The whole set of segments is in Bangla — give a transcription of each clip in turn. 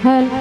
help.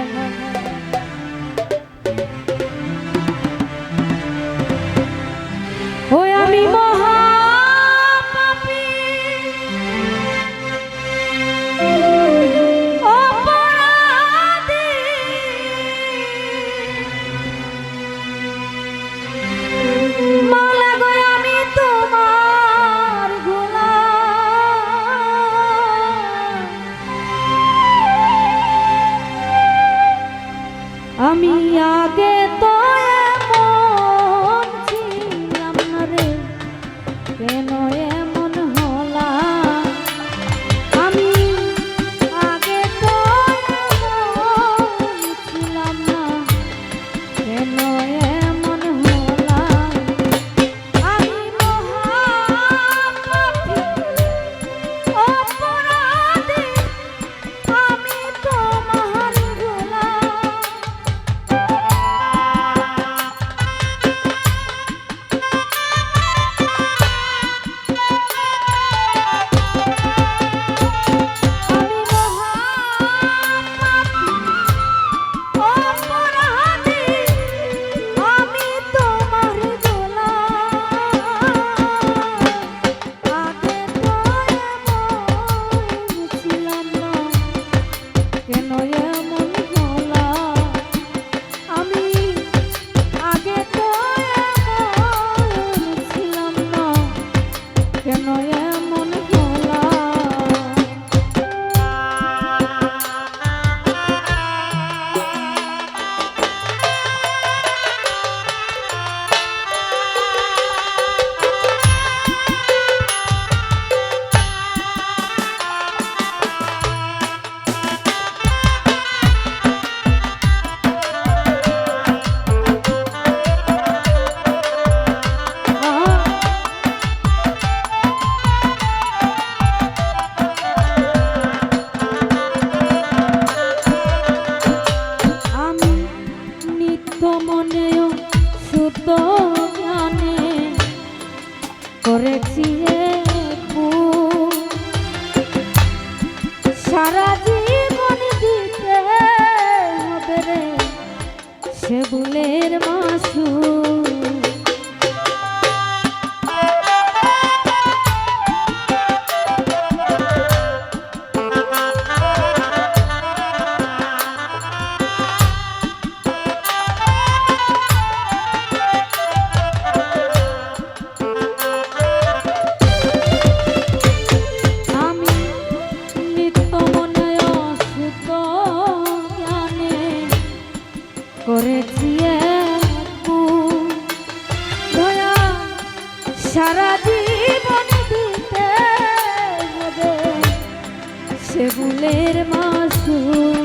সারা জীবন দিতে হবে রে। সে বুলের মাসুর সে ফুলের মাসুর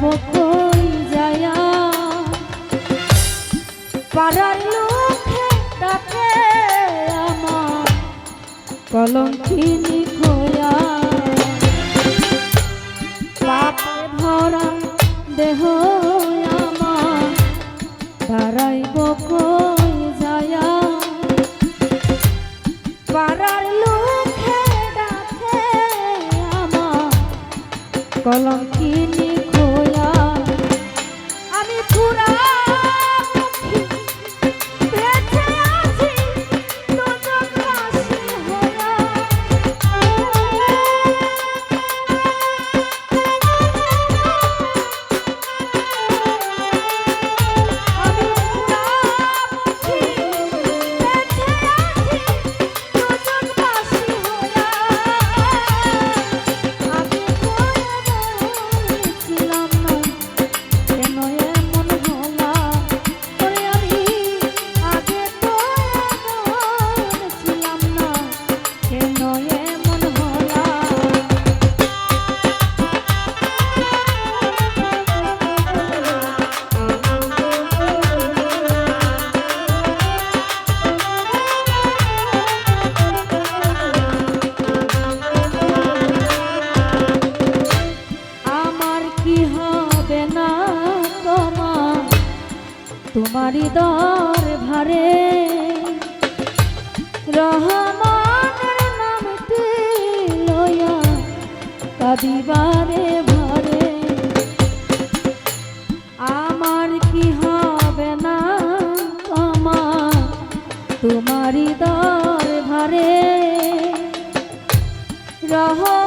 কই যায়া? পাড়ার লোকে তাকে আমার কলঙ্কিনী খোয়া। পাপে ভরা দেহ আমার দাঁড়াইব তোমারই দর ভারে। রহমানের নামটি লয়া কাদিবারে ভরে। আমার কি হবে না আমার? তোমারই দর ভারে। রহমান